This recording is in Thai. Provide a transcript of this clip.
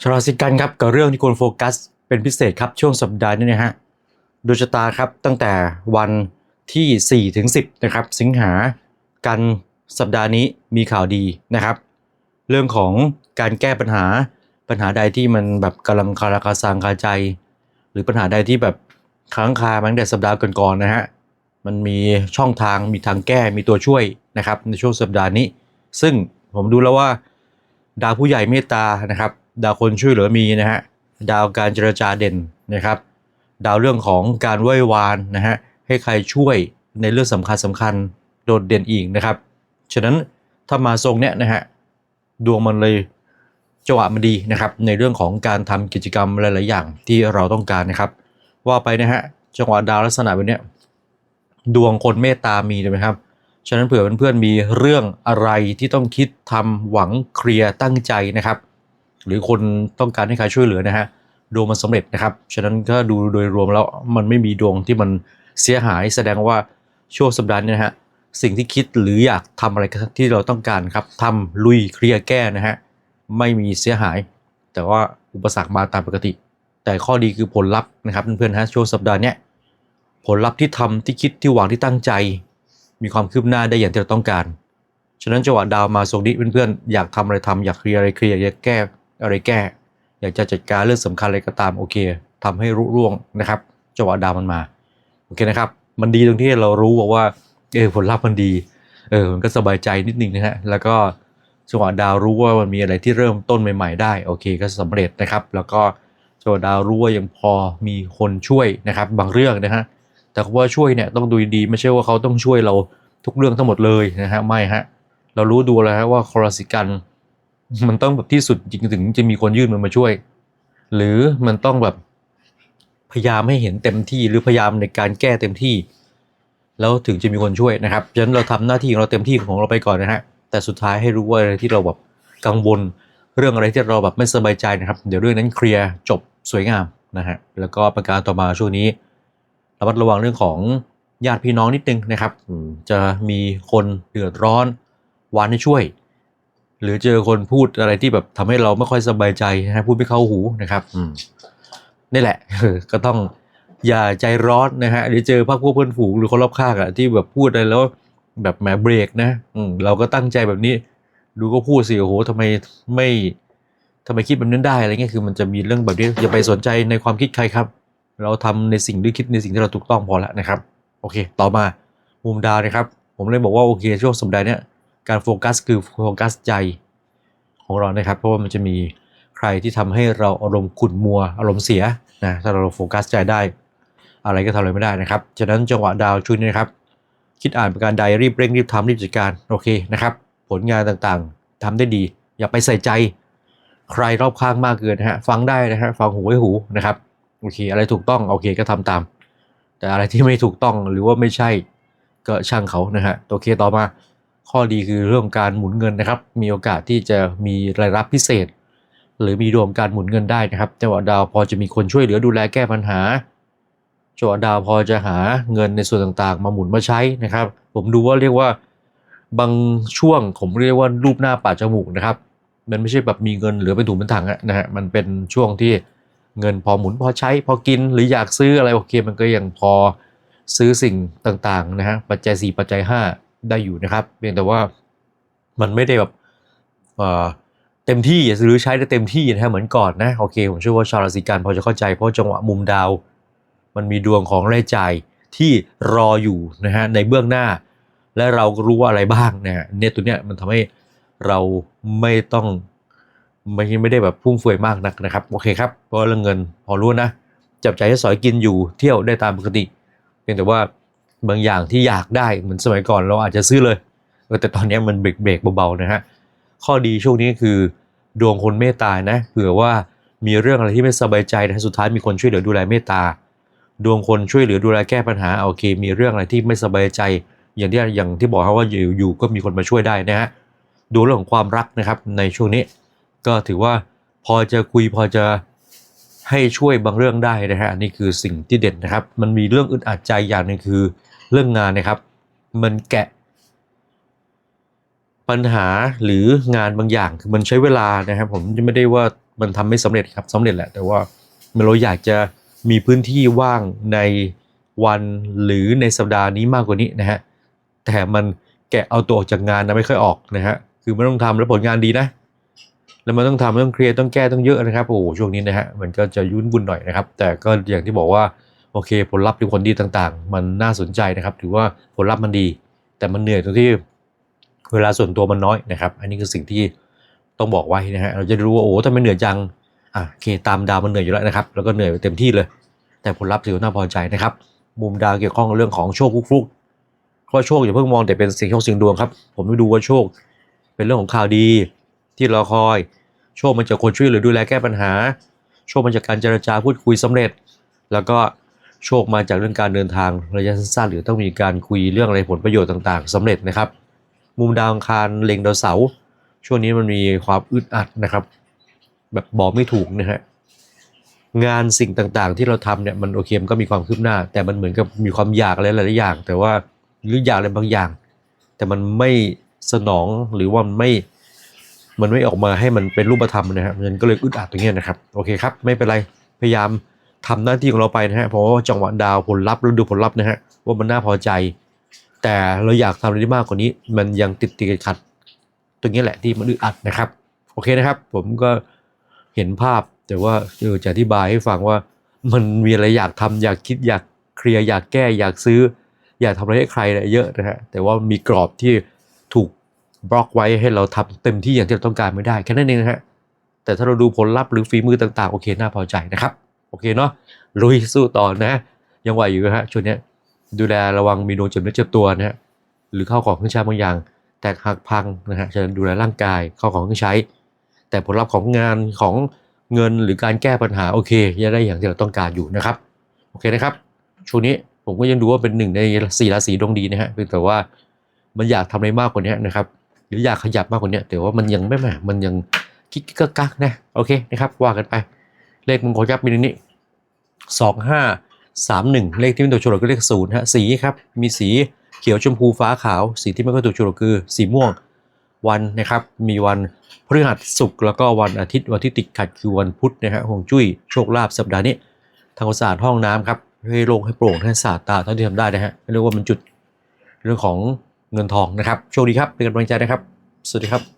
ชาวราศีกันครับกับเรื่องที่ควรโฟกัส เป็นพิเศษครับช่วงสัปดาห์นี้นะฮะดวงชะตาครับตั้งแต่วันที่4ถึง10นะครับสิงหากันสัปดาห์นี้มีข่าวดีนะครับ เรื่องของการแก้ปัญหาปัญหาใดที่มันแบบกำลังคาราคาซังคาใจ หรือปัญหาใดที่แบบค้างคามาตั้งแต่สัปดาห์ก่อนๆนะฮะมันมีช่องทางมีทางแก้มีตัวช่วยนะครับในช่วงสัปดาห์นี้ ซึ่งผมดูแล้วว่าดาวผู้ใหญ่เมตตานะครับ ดาวคนช่วยเหลือมีนะฮะดาวการเจรจาเด่นนะครับ ดาวเรื่องของการไหว้วานนะฮะให้ใครช่วยในเรื่องสำคัญสำคัญโดดเด่นอีกนะครับฉะนั้นถ้ามาทรงเนี้ยนะฮะดวงมันเลยจังหวะมันดีนะครับ ในเรื่องของการทำกิจกรรมหลาย ๆ อย่างที่เราต้องการนะครับ ว่าไปนะฮะจังหวะดาวลักษณะแบบเนี้ยดวงคนเมตตามีเลยไหมครับฉะนั้นเผื่อเพื่อนๆมีเรื่องอะไรที่ต้องคิดทำหวังเคลียร์ตั้งใจนะครับ หรือคนต้องการให้ใครช่วยเหลือนะฮะดวงมันสำเร็จนะครับ ฉะนั้นก็ดูโดยรวมแล้วมันไม่มีดวงที่มันเสียหายแสดงว่าช่วงสัปดาห์นี้นะฮะสิ่งที่คิดหรืออยากทำอะไรที่เราต้องการครับทำลุยเคลียร์แก้นะฮะไม่มีเสียหาย แต่ว่าอุปสรรคมาตามปกติ แต่ข้อดีคือผลลัพธ์นะครับเพื่อนๆฮะช่วงสัปดาห์นี้ผลลัพธ์ที่ทำที่คิดที่หวังที่ตั้งใจ มีความคืบหน้าได้อย่างที่เราต้องการ ฉะนั้นจังหวะดาวมาทรงนี้เพื่อนๆอยากทำอะไรทำอยากเคลียร์อะไรเคลียร์อยากแก้ อะไรแก้ อยากจะจัดการเรื่องสำคัญอะไรก็ตามโอเคทำให้รุ่ร่วงนะครับจังหวะดาวมันมาโอเคนะครับ มันดีตรงที่เรารู้บอกว่าเออผลลัพธ์มันดีเออมันก็สบายใจนิดนึงนะฮะแล้วก็จังหวะดาวรู้ว่ามันมีอะไรที่เริ่มต้นใหม่ ๆ ได้โอเคก็สำเร็จนะครับ แล้วก็จังหวะดาวรู้ว่ายังพอมีคนช่วยนะครับ บางเรื่องนะฮะแต่ว่าช่วยเนี่ยต้องดูดีไม่ใช่ว่าเขาต้องช่วยเราทุกเรื่องทั้งหมดเลยนะฮะไม่ฮะเรารู้ดูแล้วฮะว่าคอรัสิกัน มันต้องแบบที่สุดจริงถึงจะมีคนยื่นมือมาช่วย หรือมันต้องแบบพยายามให้เห็นเต็มที่หรือพยายามในการแก้เต็มที่ แล้วถึงจะมีคนช่วยนะครับฉะนั้นเราทำหน้าที่ของเราเต็มที่ของเราไปก่อนนะฮะแต่สุดท้ายให้รู้ว่าอะไรที่เราแบบกังวล เรื่องอะไรที่เราแบบไม่สบายใจนะครับ เดี๋ยวเรื่องนั้นเคลียร์จบสวยงามนะฮะแล้วก็ประการต่อมาช่วงนี้ระมัดระวังเรื่องของญาติพี่น้องนิดนึงนะครับจะมีคนเดือดร้อนวานให้ช่วย หรือเจอคนพูดอะไรที่แบบทำให้เราไม่ค่อยสบายใจนะพูดไม่เข้าหูนะครับอืมนี่แหละก็ต้องอย่าใจร้อนนะฮะเดี๋ยวเจอพรรคพวกเพื่อนฝูงหรือคนรอบข้างอะที่แบบพูดอะไรแล้ว แบบแหมเบรกนะอืมเราก็ตั้งใจแบบนี้ ดูก็พูดสิโอ้โหทำไมไม่ทำไมคิดแบบนั้นได้อะไรเงี้ยคือมันจะมีเรื่องแบบนี้อย่าไปสนใจในความคิดใครครับ เราทำในสิ่งที่คิดในสิ่งที่เราถูกต้องพอแล้วนะครับ โอเค ต่อมามุมดาวนะครับ ผมเลยบอกว่าโอเคช่วงสัปดาห์เนี้ย การโฟกัสคือโฟกัสใจของเรานะครับ เพราะว่ามันจะมีใครที่ทำให้เราอารมณ์ขุ่นมัว อารมณ์เสียนะถ้าเราโฟกัสใจได้ อะไรก็ทำอะไรไม่ได้นะครับ ฉะนั้นจังหวะดาวช่วยนี้นะครับ คิดอ่านประการใดรีบเร่งรีบทำรีบจัดการโอเคนะครับ ผลงานต่างๆทำได้ดี อย่าไปใส่ใจ ใครรอบข้างมากเกินนะฮะฟังได้นะฮะฟังหูไว้หูนะครับโอเค อะไรถูกต้องโอเคก็ทำตาม แต่อะไรที่ไม่ถูกต้องหรือว่าไม่ใช่ก็ช่างเขานะฮะโอเคต่อมา ข้อดีคือเรื่องการหมุนเงินนะครับ มีโอกาสที่จะมีรายรับพิเศษ หรือมีดวงการหมุนเงินได้นะครับจังหวะดาวพอจะมีคนช่วยเหลือดูแลแก้ปัญหาจังหวะดาวพอจะหาเงินในส่วนต่างๆ มาหมุนมาใช้นะครับ ผมดูว่าเรียกว่าบางช่วงผมเรียกว่ารูปหน้าปาจมูกนะครับมันไม่ใช่แบบมีเงินเหลือเป็นถุงเป็นถังนะฮะมันเป็นช่วงที่เงินพอหมุนพอใช้ พอกินหรืออยากซื้ออะไรโอเค มันก็ยังพอซื้อสิ่งต่างๆนะฮะปัจจัย 4 ปัจจัย 5 ได้อยู่นะครับเพียงแต่ว่ามันไม่ได้แบบเต็มที่หรือใช้ได้เต็มที่นะฮะเหมือนก่อนนะโอเคผมเชื่อว่าชาวราศีกันพอจะเข้าใจเพราะจังหวะมุมดาว มันมีดวงของรายจ่ายที่รออยู่นะฮะในเบื้องหน้า และเรารู้ว่าอะไรบ้างนะฮะเนี่ยตัวเนี้ยมันทำให้เราไม่ต้องไม่ไม่ได้แบบฟุ่มเฟือยมากนักนะครับโอเคครับเพราะเรื่องเงินพอรู้นะจับใจให้สอยกินอยู่เที่ยวได้ตามปกติ เพียงแต่ว่า บางอย่างที่อยากได้เหมือนสมัยก่อนเราอาจจะซื้อเลย แต่ตอนนี้มันเบรกเบรกเบาๆนะฮะข้อดีช่วงนี้คือดวงคนเมตตานะเผื่อว่ามีเรื่องอะไรที่ไม่สบายใจนะสุดท้ายมีคนช่วยเหลือดูแลเมตตา ดวงคนช่วยเหลือดูแลแก้ปัญหาโอเค มีเรื่องอะไรที่ไม่สบายใจ อย่างที่อย่างที่บอกครับว่าอยู่อยู่ก็มีคนมาช่วยได้นะฮะดูเรื่องของความรักนะครับในช่วงนี้ ก็ถือว่าพอจะคุยพอจะ ให้ช่วยบางเรื่องได้นะฮะอันนี่คือสิ่งที่เด่นนะครับ มันมีเรื่องอึดอัดใจอย่างหนึ่งคือเรื่องงานนะครับ มันแกะ ปัญหาหรืองานบางอย่างคือมันใช้เวลานะครับผมจะไม่ได้ว่ามันทำไม่สำเร็จครับสำเร็จแหละ แต่ว่าเราอยากจะมีพื้นที่ว่างในวันหรือในสัปดาห์นี้มากกว่านี้นะฮะแต่มันแกะเอาตัวออกจากงานนะไม่ค่อยออกนะฮะคือไมันต้องทำแล้วผลงานดีนะ แล้วมันต้องทำต้องเคลียร์ต้องแก้ต้องเยอะนะครับโอ้โหช่วงนี้นะฮะมันก็จะยุ่นวุ่นหน่อยนะครับ แต่ก็อย่างที่บอกว่าโอเค ผลลัพธ์ที่ผลดีต่างๆ มันน่าสนใจนะครับ ถือว่าผลลัพธ์มันดี แต่มันเหนื่อยตรงที่เวลาส่วนตัวมันน้อยนะครับ อันนี้คือสิ่งที่ต้องบอกไว้นะฮะเราจะรู้ว่าโอ้ทำไมเหนื่อยจังอะโอเคตามดาวมันเหนื่อยอยู่แล้วนะครับแล้วก็เหนื่อยไปเต็มที่เลย แต่ผลลัพธ์ถือว่าน่าพอใจนะครับ มุมดาวเกี่ยวข้องกับเรื่องของโชคฟลุกๆเพราะโชคอย่าเพิ่งมองแต่เป็นสิ่งโชคสิ่งดวงครับผมไปดูว่าโชค เป็นเรื่องของข่าวดี ที่รอคอย โชคมันจากคนช่วยเหลือดูแลแก้ปัญหา โชคมาจากการเจรจาพูดคุยสำเร็จ แล้วก็โชคมาจากเรื่องการเดินทางระยะสั้นๆหรือต้องมีการคุยเรื่องอะไรผลประโยชน์ต่างๆสำเร็จนะครับ มุมดาวอังคารเล็งดาวเสาร์ช่วงนี้มันมีความอึดอัดนะครับ แบบบอกไม่ถูกนะฮะงานสิ่งต่างๆ ที่เราทำเนี่ยมันโอเคมันก็มีความคืบหน้า แต่มันเหมือนกับมีความอยากอะไรหลายๆอย่าง แต่ว่าหรืออยากอะไรบางอย่าง แต่มันไม่สนองหรือว่ามันไม่ มันไม่ออกมาให้มันเป็นรูปธรรมนะครับมันก็เลยอึดอัดตรงนี้นะครับโอเคครับไม่เป็นไรพยายามทำหน้าที่ของเราไปนะฮะเพราะว่าจังหวะดาวผลลัพธ์เราดูผลลัพธ์นะฮะว่ามันน่าพอใจ แต่เราอยากทำอะไรได้มากกว่านี้ มันยังติดติดขัด ตรงนี้แหละที่มันอึดอัดนะครับโอเคนะครับ ผมก็เห็นภาพแต่ว่าเออจะอธิบายให้ฟังว่ามันมีอะไรอยากทำอยากคิดอยากเคลียร์อยากแก้อยากซื้อ อยากทำอะไรให้ใครเยอะนะฮะแต่ว่ามีกรอบที่ บล็อกไว้ให้เราทำเต็มที่อย่างที่เราต้องการไม่ได้แค่นั้นเองนะฮะแต่ถ้าเราดูผลลัพธ์หรือฝีมือต่างๆ โอเคน่าพอใจนะครับ โอเคเนาะลุยสู้ต่อนะ ยังไหวอยู่นะฮะช่วงนี้ดูแลระวังมีโดนเจ็บเนื้อเจ็บตัวนะฮะหรือเข้าของเครื่องใช้บางอย่าง แตกหักพังนะฮะจะนั้นดูแลร่างกายเข้าของเครื่องใช้ แต่ผลลัพธ์ของงานของเงินหรือการแก้ปัญหาโอเคยังได้อย่างที่เราต้องการอยู่นะครับโอเคนะครับช่วงนี้ผมก็ยังดูว่าเป็นหนึ่งในสี่ราศีดวงดีนะฮะเพียงแต่ว่ามันอยากทำอะไรมากกว่านี้นะครับ หรืออยากขยับมากกว่านี้แต่ว่ามันยังไม่แหมมันยังกิ๊กกักกักนะโอเคนะครับว่ากันไป เลขมงคลครับมีนนี้สองห้าสามหนึ่งเลขที่เป็นตัวโฉลกก็เลขศูนย์ฮะสีครับมีสีเขียวชมพูฟ้าขาว สีที่ไม่ก็ตัวโฉลกคือสีม่วงวันนะครับมีวันพฤหัสศุกร์แล้วก็วันอาทิตย์วันที่ติดขัดคือวันพุธนะฮะฮวงจุ้ยโชคลาภสัปดาห์นี้ทางความสะอาดห้องน้ำครับให้โล่งให้โปร่งให้สะอาดตาเท่าที่ทำได้นะฮะเรียกว่ามันจุดเรื่องของ เงินทองนะครับ โชคดีครับ เป็นกำลังใจนะครับ สวัสดีครับ